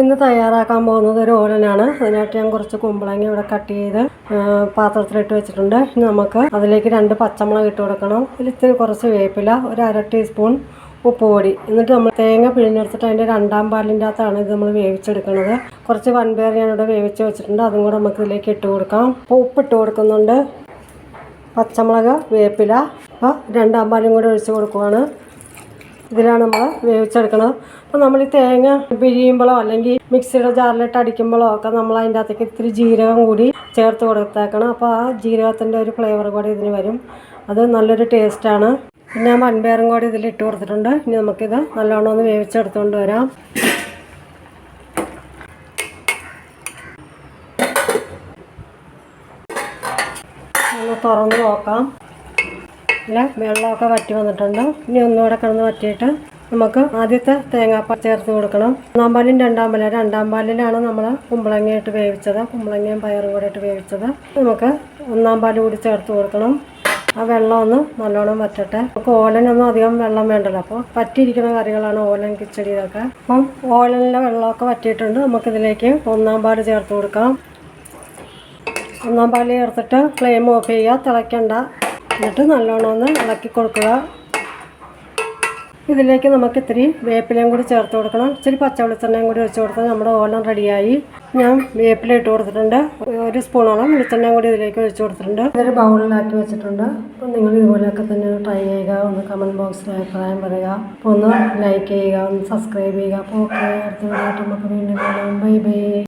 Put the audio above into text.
ഇന്ന് തയ്യാറാക്കാൻ പോകുന്നത് ഒരു ഓലനാണ്. അതിനായിട്ട് ഞാൻ കുറച്ച് കുമ്പളങ്ങ ഇവിടെ കട്ട് ചെയ്ത് പാത്രത്തിലിട്ട് വെച്ചിട്ടുണ്ട്. ഇനി നമുക്ക് അതിലേക്ക് രണ്ട് പച്ചമുളക് ഇട്ട് കൊടുക്കണം. ഇതിലിത്തിരി കുറച്ച് വേപ്പില ഒരു അര ടീസ്പൂൺ ഉപ്പ് പൊടി എന്നിട്ട് നമ്മൾ തേങ്ങ പിഴിഞ്ഞെടുത്തിട്ട് അതിന്റെ രണ്ടാം പാലിന്റെ അകത്താണ് ഇത് നമ്മൾ വേവിച്ചെടുക്കുന്നത് കുറച്ച് വൻപയർ ഞാനിവിടെ വേവിച്ച് വെച്ചിട്ടുണ്ട്. അതും കൂടെ നമുക്ക് ഇതിലേക്ക് ഇട്ട് കൊടുക്കാം. അപ്പോൾ ഉപ്പ് ഇട്ട് കൊടുക്കുന്നുണ്ട്. പച്ചമുളക് വേപ്പില അപ്പോൾ രണ്ടാം പാലും കൂടെ ഒഴിച്ച് കൊടുക്കുവാണ്. ഇതിലാണ് നമ്മൾ വേവിച്ചെടുക്കുന്നത് അപ്പോൾ നമ്മൾ ഈ തേങ്ങ പിഴിയുമ്പോഴോ അല്ലെങ്കിൽ മിക്സിയുടെ ജാറിലിട്ട് അടിക്കുമ്പോഴോ ഒക്കെ നമ്മൾ അതിന്റെ അകത്തേക്ക് ഇത്തിരി ജീരകം കൂടി ചേർത്ത് കൊടുത്തേക്കണം. അപ്പോൾ ആ ജീരകത്തിന്റെ ഒരു ഫ്ലേവർ കൂടി ഇതിന് വരും. അത് നല്ലൊരു ടേസ്റ്റാണ് പിന്നെ വൻപയറും കൂടി ഇതിൽ ഇട്ട് കൊടുത്തിട്ടുണ്ട്. ഇനി നമുക്കിത് നല്ലോണം ഒന്ന് വേവിച്ചെടുത്തുകൊണ്ട് വരാം. തുറന്ന് നോക്കാം. ഇല്ല വെള്ളമൊക്കെ വറ്റി വന്നിട്ടുണ്ട്. ഇനി ഒന്നുകൂടെ കിടന്ന് വറ്റിയിട്ട് നമുക്ക് ആദ്യത്തെ തേങ്ങാപ്പാൽ ചേർത്ത് കൊടുക്കണം. ഒന്നാം പാലും രണ്ടാം പാലും. രണ്ടാം പാലിലാണ് നമ്മൾ കുമ്പളങ്ങ ഇട്ട് വേവിച്ചത്. കുമ്പളങ്ങയും പയറും കൂടെ ഇട്ട് വേവിച്ചത്. നമുക്ക് ഒന്നാം പാൽ കൂടി ചേർത്ത് കൊടുക്കണം. ആ വെള്ളം ഒന്ന് നല്ലോണം വറ്റട്ടെ. നമുക്ക് ഓലനൊന്നും അധികം വെള്ളം വേണ്ടല്ലോ. അപ്പോൾ പറ്റിയിരിക്കുന്ന കറികളാണ് ഓലൻ കിച്ചടി ഇതൊക്കെ. അപ്പം ഓലനിലെ വെള്ളമൊക്കെ വറ്റിയിട്ടുണ്ട്. നമുക്കിതിലേക്ക് ഒന്നാം പാൽ ചേർത്ത് കൊടുക്കാം. ഒന്നാം പാൽ ചേർത്തിട്ട് ഫ്ലെയിം ഓഫ് ചെയ്യുക. തിളയ്ക്കണ്ട. എന്നിട്ട് നല്ലോണം ഒന്ന് ഇളക്കി കൊടുക്കുക. ഇതിലേക്ക് നമുക്ക് ഇത്തിരി വേപ്പിലയും കൂടി ചേർത്ത് കൊടുക്കണം. ഇച്ചിരി പച്ച വെളിച്ചെണ്ണയും കൂടി വെച്ച് കൊടുത്താൽ നമ്മുടെ ഓലം റെഡിയായി. ഞാൻ വേപ്പില ഇട്ട് കൊടുത്തിട്ടുണ്ട്. ഒരു സ്പൂണോളം വെളിച്ചെണ്ണയും കൂടി ഇതിലേക്ക് ഒഴിച്ച് കൊടുത്തിട്ടുണ്ട്. ഇതൊരു ബൗളിലാക്കി വെച്ചിട്ടുണ്ട്. അപ്പോൾ നിങ്ങൾ ഇതുപോലെയൊക്കെ തന്നെ ട്രൈ ചെയ്യുക. ഒന്ന് കമന്റ് ബോക്സിൽ അഭിപ്രായം പറയുക. അപ്പോൾ ഒന്ന് ലൈക്ക് ചെയ്യുക. ഒന്ന് സബ്സ്ക്രൈബ് ചെയ്യുക. അപ്പോൾ ഓക്കെ. അടുത്ത വീഡിയോ നമുക്ക് വീണ്ടും കാണാം. Bye bye.